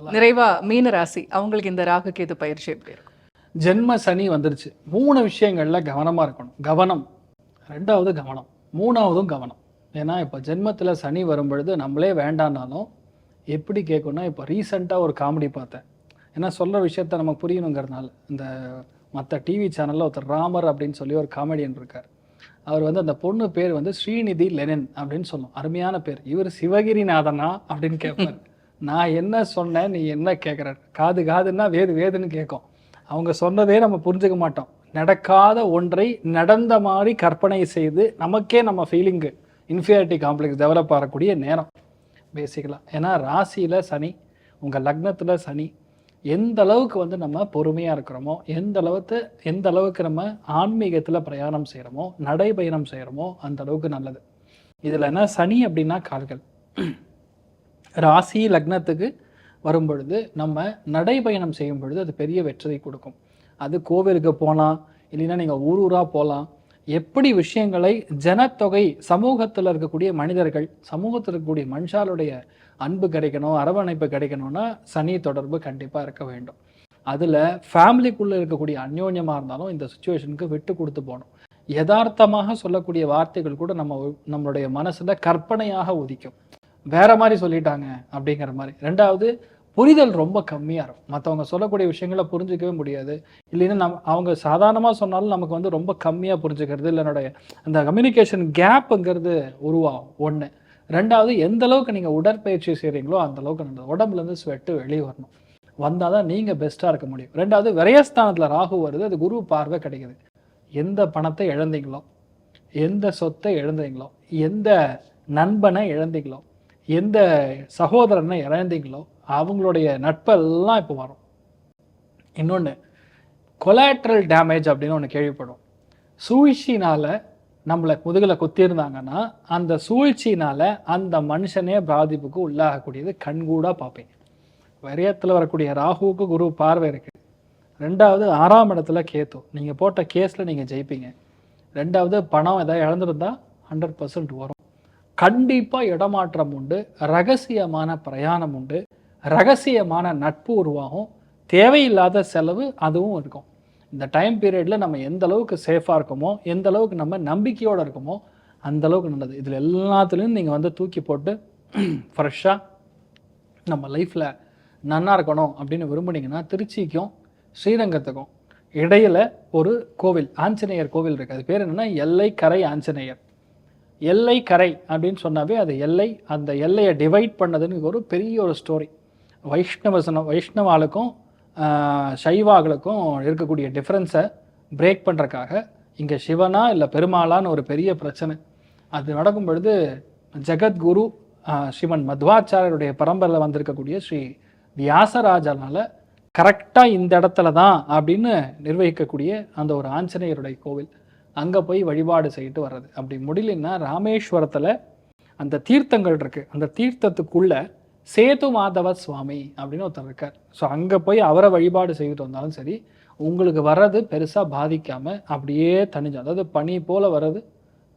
நிறைவா மீன ராசி அவங்களுக்கு இந்த ராகு கேது பயிற்சி எப்படி இருக்கும்? ஜென்ம சனி வந்துருச்சு. மூணு விஷயங்கள்ல கவனமா இருக்கணும். கவனம். ரெண்டாவது கவனம். மூணாவதும் கவனம். ஏன்னா இப்போ ஜென்மத்தில் சனி வரும் பொழுது நம்மளே வேண்டானாலும் எப்படி கேட்கணும்னா இப்போ ரீசெண்டாக ஒரு காமெடி பார்த்தேன். ஏன்னா சொல்கிற விஷயத்த நமக்கு புரியணுங்கிறதுனால. இந்த மற்ற டிவி சேனலில் ஒருத்தர் ராமர் அப்படின்னு சொல்லி ஒரு காமெடியன் இருக்கார். அவர் வந்து அந்த பொண்ணு பேர் வந்து ஸ்ரீநிதி லெனின் அப்படின்னு சொல்லும். அருமையான பேர். இவர் சிவகிரிநாதனா அப்படின்னு கேட்பார் நான் என்ன சொன்னேன் நீ என்ன கேட்குற காது காதுன்னா வேது வேதுன்னு கேட்கும் அவங்க சொன்னதே நம்ம புரிஞ்சுக்க மாட்டோம். நடக்காத ஒன்றை நடந்த மாதிரி கற்பனை செய்து நமக்கே நம்ம ஃபீலிங்கு இன்ஃபியாரிட்டி காம்ப்ளெக்ஸ் டெவலப் ஆகக்கூடிய நேரம். பேசிக்கலாம் ஏன்னா ராசியில் சனி உங்கள் லக்னத்தில் சனி எந்த அளவுக்கு வந்து நம்ம பொறுமையாக இருக்கிறோமோ எந்த அளவுக்கு எந்த அளவுக்கு நம்ம ஆன்மீகத்தில் பிரயாணம் செய்கிறோமோ நடைபயணம் செய்கிறோமோ அந்த அளவுக்கு நல்லது. இதில் என்ன? சனி அப்படின்னா கால்கள். ராசி லக்னத்துக்கு வரும் பொழுது நம்ம நடைபயணம் செய்யும் பொழுது அது பெரிய வெற்றியை கொடுக்கும். அது கோவிலுக்கு போகலாம் இல்லைன்னா நீங்கள் ஊர் ஊராக போகலாம் எப்படி விஷயங்களை ஜனத்தொகை சமூகத்தில் இருக்கக்கூடிய மனிதர்கள் சமூகத்தில் இருக்கக்கூடிய மனுஷாலுடைய அன்பு கிடைக்கணும் அரவணைப்பு கிடைக்கணும்னா சனி தொடர்பு கண்டிப்பாக இருக்க வேண்டும். அதில் ஃபேமிலிக்குள்ளே இருக்கக்கூடிய அந்யோன்யமாக இருந்தாலும் இந்த சுச்சுவேஷனுக்கு விட்டு கொடுத்து போகணும். யதார்த்தமாக சொல்லக்கூடிய வார்த்தைகள் கூட நம்ம நம்மளுடைய மனசில் கற்பனையாக உதிக்கும். வேற மாதிரி சொல்லிட்டாங்க அப்படிங்கிற மாதிரி. ரெண்டாவது புரிதல் ரொம்ப கம்மியாக இருக்கும். மற்றவங்க சொல்லக்கூடிய விஷயங்களை புரிஞ்சிக்கவே முடியாது. இல்லைன்னா நம் அவங்க சாதாரணமாக சொன்னாலும் நமக்கு வந்து ரொம்ப கம்மியாக புரிஞ்சுக்கிறது இல்லை. என்னுடைய அந்த கம்யூனிகேஷன் கேப்புங்கிறது உருவாகும். ஒன்று ரெண்டாவது எந்த அளவுக்கு நீங்கள் உடற்பயிற்சி செய்கிறீங்களோ அந்த அளவுக்கு நல்லது உடம்புலேருந்து ஸ்வெட்டு வெளியே வரணும் வந்தால் தான் நீங்கள் பெஸ்ட்டாக இருக்க முடியும். ரெண்டாவது விரயஸ்தானத்தில் ராகு வருது. அது குரு பார்வை கிடைக்குது. எந்த பணத்தை இழந்தீங்களோ எந்த சொத்தை இழந்தீங்களோ எந்த நண்பனை இழந்தீங்களோ எந்த சகோதரனை இழந்தீங்களோ அவங்களுடைய நட்பெல்லாம் இப்போ வரும். இன்னொன்று கொலாட்ரல் டேமேஜ் அப்படின்னு ஒன்று கேள்விப்படும். சூழ்ச்சினால் நம்மளை முதுகில் குத்திருந்தாங்கன்னா அந்த சூழ்ச்சினால் அந்த மனுஷனே பாதிப்புக்கு உள்ளாகக்கூடியது கண்கூடாக பார்ப்பேன். வரியத்தில் வரக்கூடிய ராகுவுக்கு குரு பார்வை இருக்குது ரெண்டாவது ஆறாம் இடத்துல கேத்து. நீங்கள் போட்ட கேஸில் நீங்கள் ஜெயிப்பீங்க. ரெண்டாவது பணம் ஏதாவது இழந்திருந்தா ஹண்ட்ரட் பர்சன்ட் வரும். கண்டிப்பாக இடமாற்றம் உண்டு ரகசியமான பிரயாணம் உண்டு ரகசியமான நட்பு உருவாகும் தேவையில்லாத செலவு அதுவும் இருக்கும். இந்த டைம் பீரியடில் நம்ம எந்த அளவுக்கு சேஃபாக இருக்கோமோ எந்த அளவுக்கு நம்ம நம்பிக்கையோடு இருக்கோமோ அந்த அளவுக்கு நல்லது. இதில் எல்லாத்துலேயும் நீங்கள் வந்து தூக்கி போட்டு ஃப்ரெஷ்ஷாக நம்ம லைஃப்பில் நன்னா இருக்கணும் அப்படின்னு விரும்புனீங்கன்னா திருச்சிக்கும் ஸ்ரீரங்கத்துக்கும் இடையில ஒரு கோவில் ஆஞ்சநேயர் கோவில் இருக்குது அது பேர் என்னென்னா எல்லை கரை ஆஞ்சநேயர். எல்லை கரை அப்படின்னு சொன்னாவே அது எல்லை அந்த எல்லையை டிவைட் பண்ணதுன்னு ஒரு பெரிய ஒரு ஸ்டோரி வைஷ்ணவசனம் வைஷ்ணவாளுக்கும் சைவாகளுக்கும் இருக்கக்கூடிய டிஃப்ரென்ஸை பிரேக் பண்ணுறக்காக இங்கே சிவனா இல்லை பெருமாளான்னு ஒரு பெரிய பிரச்சனை. அது நடக்கும் பொழுது ஜெகத்குரு சிவன் மத்வாச்சாரியருடைய பரம்பரையில் வந்திருக்கக்கூடிய ஸ்ரீ வியாசராஜனால் கரெக்டாக இந்த இடத்துல தான் அப்படின்னு நிர்வகிக்கக்கூடிய அந்த ஒரு ஆஞ்சநேயருடைய கோவில். அங்கே போய் வழிபாடு செய்துட்டு வர்றது. அப்படி முடியலன்னா ராமேஸ்வரத்தில் அந்த தீர்த்தங்கள் இருக்குது அந்த தீர்த்தத்துக்குள்ள சேது மாதவ சுவாமி அப்படின்னு ஒருத்தர் இருக்கார். ஸோ அங்கே போய் அவரை வழிபாடு செய்துட்டு வந்தாலும் சரி உங்களுக்கு வர்றது பெருசாக பாதிக்காமல் அப்படியே தனிஞ்சு அதாவது பனி போல் வர்றது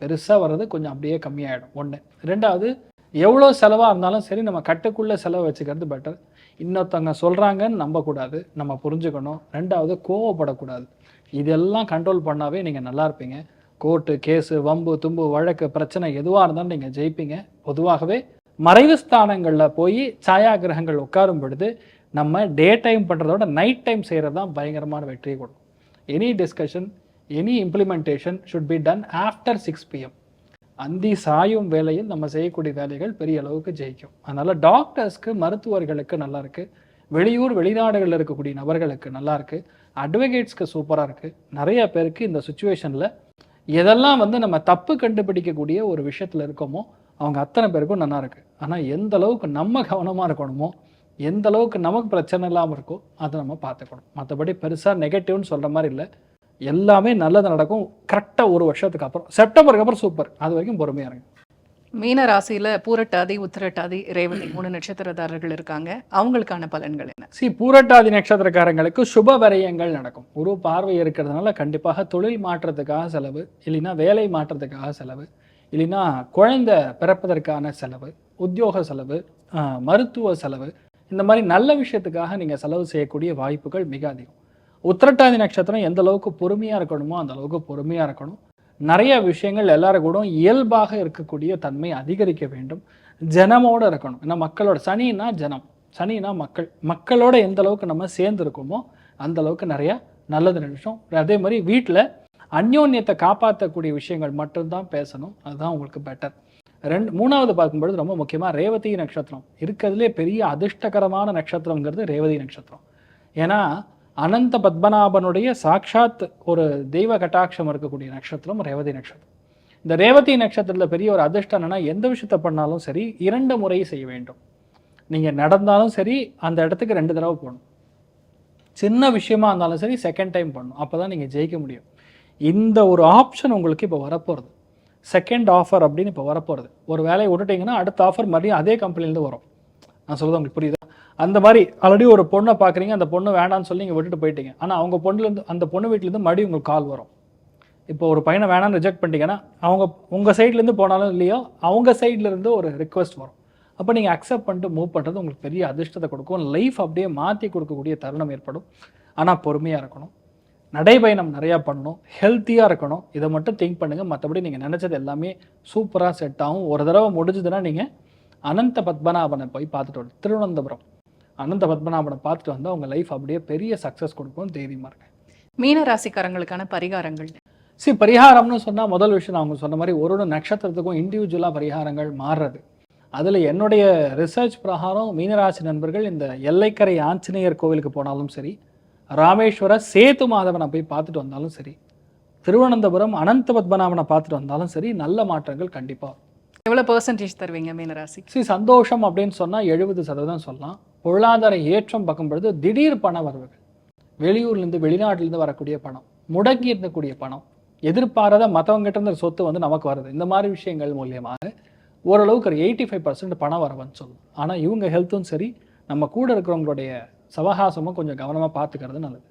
பெருசாக வர்றது கொஞ்சம் அப்படியே கம்மியாயிடும். ஒன்று ரெண்டாவது எவ்வளோ செலவாக இருந்தாலும் சரி நம்ம கட்டுக்குள்ளே செலவு வச்சுக்கிறது பெட்டர் இன்னொருத்தவங்க சொல்கிறாங்கன்னு நம்பக்கூடாது. நம்ம புரிஞ்சுக்கணும். ரெண்டாவது கோவப்படக்கூடாது. இதெல்லாம் கண்ட்ரோல் பண்ணாவே நீங்கள் நல்லா இருப்பீங்க. கோர்ட்டு கேஸு வம்பு தும்பு வழக்கு பிரச்சனை எதுவாக இருந்தாலும் நீங்கள் ஜெயிப்பீங்க. பொதுவாகவே மறைவு ஸ்தானங்களில் போய் சாயா கிரகங்கள் உட்காரும் பொழுது நம்ம டே டைம் பண்ணுறதோட நைட் டைம் செய்கிறது தான் பயங்கரமான வெற்றியை கொடுக்கும். Any discussion any implementation should be done after six PM அந்தி சாயும் வேலையில் நம்ம செய்யக்கூடிய வேலைகள் பெரிய அளவுக்கு ஜெயிக்கும். அதனால் டாக்டர்ஸ்க்கு மருத்துவர்களுக்கு நல்லா இருக்குது வெளியூர் வெளிநாடுகளில் இருக்கக்கூடிய நபர்களுக்கு நல்லா இருக்குது அட்வொகேட்ஸ்க்கு சூப்பராக இருக்குது நிறைய பேருக்கு இந்த சுச்சுவேஷனில் எதெல்லாம் வந்து நம்ம தப்பு கண்டுபிடிக்கக்கூடிய ஒரு விஷயத்தில் இருக்கோமோ அவங்க அத்தனை பேருக்கும் நல்லாயிருக்கு ஆனால் எந்த அளவுக்கு நம்ம கவனமாக இருக்கணுமோ எந்த அளவுக்கு நமக்கு பிரச்சனை இல்லாமல் இருக்கோ அதை நம்ம பார்த்துக்கணும். மற்றபடி பெருசாக நெகட்டிவ்னு சொல்கிற மாதிரி இல்லை. எல்லாமே நல்லது நடக்கும். கரெக்டாக ஒரு வருஷத்துக்கு அப்புறம் செப்டம்பருக்கு அப்புறம் சூப்பர் அது வரைக்கும் பொறுமையாக இருங்க. மீன ராசியில பூரட்டாதி உத்திரட்டாதி ரேவதி மூணு நட்சத்திரதாரர்கள் இருக்காங்க. அவங்களுக்கான பலன்கள் என்ன? சி பூரட்டாதி நட்சத்திரக்காரங்களுக்கு சுப விரயங்கள் நடக்கும். குரு பார்வை இருக்கிறதுனால கண்டிப்பாக தொழில் மாற்றத்துக்காக செலவு இல்லைன்னா வேலை மாற்றத்துக்காக செலவு இல்லைன்னா குழந்தை பிறப்பதற்கான செலவு உத்தியோக செலவு மருத்துவ செலவு இந்த மாதிரி நல்ல விஷயத்துக்காக நீங்கள் செலவு செய்யக்கூடிய வாய்ப்புகள் மிக அதிகம். உத்திரட்டாதி நட்சத்திரம் எந்த அளவுக்கு பொறுமையாக இருக்கணுமோ அந்த அளவுக்கு பொறுமையாக இருக்கணும். நிறைய விஷயங்கள் எல்லாரும் கூட இயல்பாக இருக்கக்கூடிய தன்மை அதிகரிக்க வேண்டும். ஜனமோடு இருக்கணும். ஏன்னா மக்களோட சனின்னா ஜனம். சனினா மக்கள். மக்களோட எந்த அளவுக்கு நம்ம சேர்ந்து இருக்கோமோ அந்த அளவுக்கு நிறையா நல்லது நினைச்சோம் அதே மாதிரி வீட்டில் அந்யோன்யத்தை காப்பாற்றக்கூடிய விஷயங்கள் மட்டும்தான் பேசணும். அதுதான் உங்களுக்கு பெட்டர் ரெண்டு மூணாவது பார்க்கும்பொழுது ரொம்ப முக்கியமாக ரேவதி நட்சத்திரம். இருக்கிறதுலே பெரிய அதிர்ஷ்டகரமான நட்சத்திரங்கிறது ரேவதி நட்சத்திரம். ஏன்னா அனந்த பத்மநாபனுடைய சாட்சாத் ஒரு தெய்வ கட்டாட்சம் இருக்கக்கூடிய நட்சத்திரம் ரேவதி நட்சத்திரம். இந்த ரேவதி நட்சத்திரத்தில் பெரிய ஒரு அதிர்ஷ்டம் என்னன்னா எந்த விஷயத்தை பண்ணாலும் சரி இரண்டு முறை செய்ய வேண்டும். நீங்கள் நடந்தாலும் சரி அந்த இடத்துக்கு ரெண்டு தடவை போகணும். சின்ன விஷயமா இருந்தாலும் சரி செகண்ட் டைம் பண்ணணும். அப்போ தான் நீங்கள் ஜெயிக்க முடியும். இந்த ஒரு ஆப்ஷன் உங்களுக்கு இப்போ வரப்போகிறது செகண்ட் ஆஃபர் அப்படின்னு இப்போ வரப்போகிறது ஒரு வேலையை விட்டுட்டீங்கன்னா அடுத்த ஆஃபர் மறுபடியும் அதே கம்பெனிலேருந்து வரும். நான் சொல்றது உங்களுக்கு புரியுது? அந்த மாதிரி ஆல்ரெடி ஒரு பொண்ணை பார்க்குறீங்க அந்த பொண்ணு வேணான்னு சொல்லி நீங்கள் விட்டுட்டு போயிட்டீங்க. ஆனால் அவங்க பொண்ணுலேருந்து அந்த பொண்ணு வீட்டிலேருந்து மறுபடியும் உங்களுக்கு கால் வரும். இப்போ ஒரு பையனை வேணாம்னு ரிஜெக்ட் பண்ணிட்டீங்கன்னா அவங்க உங்கள் சைட்லேருந்து போனாலும் இல்லையோ அவங்க சைட்லேருந்து ஒரு ரிக்வஸ்ட் வரும். அப்போ நீங்கள் அக்செப்ட் பண்ணிட்டு மூவ் பண்ணுறது உங்களுக்கு பெரிய அதிர்ஷ்டத்தை கொடுக்கும். லைஃப் அப்படியே மாற்றி கொடுக்கக்கூடிய தருணம் ஏற்படும். ஆனால் பொறுமையாக இருக்கணும். நடைபயணம் நிறையா பண்ணணும். ஹெல்த்தியாக இருக்கணும். இதை மட்டும் திங்க் பண்ணுங்கள் மற்றபடி நீங்கள் நினச்சது எல்லாமே சூப்பராக செட் ஆகும். ஒரு தடவை முடிஞ்சதுன்னா நீங்கள் அனந்த பத்மநாபனை போய் பார்த்துட்டு வரணும். திருவனந்தபுரம். அனந்த பத்மநாபனை பார்த்துட்டு வந்தால் உங்கள் லைஃப் அப்படியே பெரிய சக்ஸஸ் கொடுக்கும் தைரியமாக இருங்க மீன ராசிக்காரங்களுக்கான பரிகாரங்கள். சரி பரிகாரம்னு சொன்னால் முதல் விஷயம் நான் அவங்க சொன்ன மாதிரி ஒரு ஒரு நட்சத்திரத்துக்கும் இண்டிவிஜுவலாக பரிகாரங்கள் மாறுறது. அதில் என்னுடைய ரிசர்ச் பிரகாரம் மீனராசி நண்பர்கள் இந்த எல்லைக்கரை ஆஞ்சநேயர் கோவிலுக்கு போனாலும் சரி ராமேஸ்வர சேது மாதவனை போய் பார்த்துட்டு வந்தாலும் சரி திருவனந்தபுரம் அனந்த பத்மநாபனை பார்த்துட்டு வந்தாலும் சரி நல்ல மாற்றங்கள் கண்டிப்பாக எவ்வளோ பெர்சன்டேஜ் தருவீங்க மீனராசி? சரி சந்தோஷம் அப்படின்னு சொன்னால் எழுபது சதவீதம் சொல்லலாம். பொருளாதார ஏற்றம் பார்க்கும் பொழுது திடீர் பண வரவுகள். வெளியூர்லேருந்து வெளிநாட்டிலேருந்து வரக்கூடிய பணம் முடங்கி இருந்தக்கூடிய பணம் எதிர்பாராத மற்றவங்ககிட்ட இருந்த சொத்து வந்து நமக்கு வருது இந்த மாதிரி விஷயங்கள் மூலியமாக ஓரளவுக்கு ஒரு எயிட்டி ஃபைவ் பர்சன்ட் பணம் வரவன்னு சொல்லும் ஆனால் இவங்க ஹெல்த்தும் சரி நம்ம கூட இருக்கிறவங்களுடைய சவகாசமும் கொஞ்சம் கவனமாக பார்த்துக்கிறது நல்லது.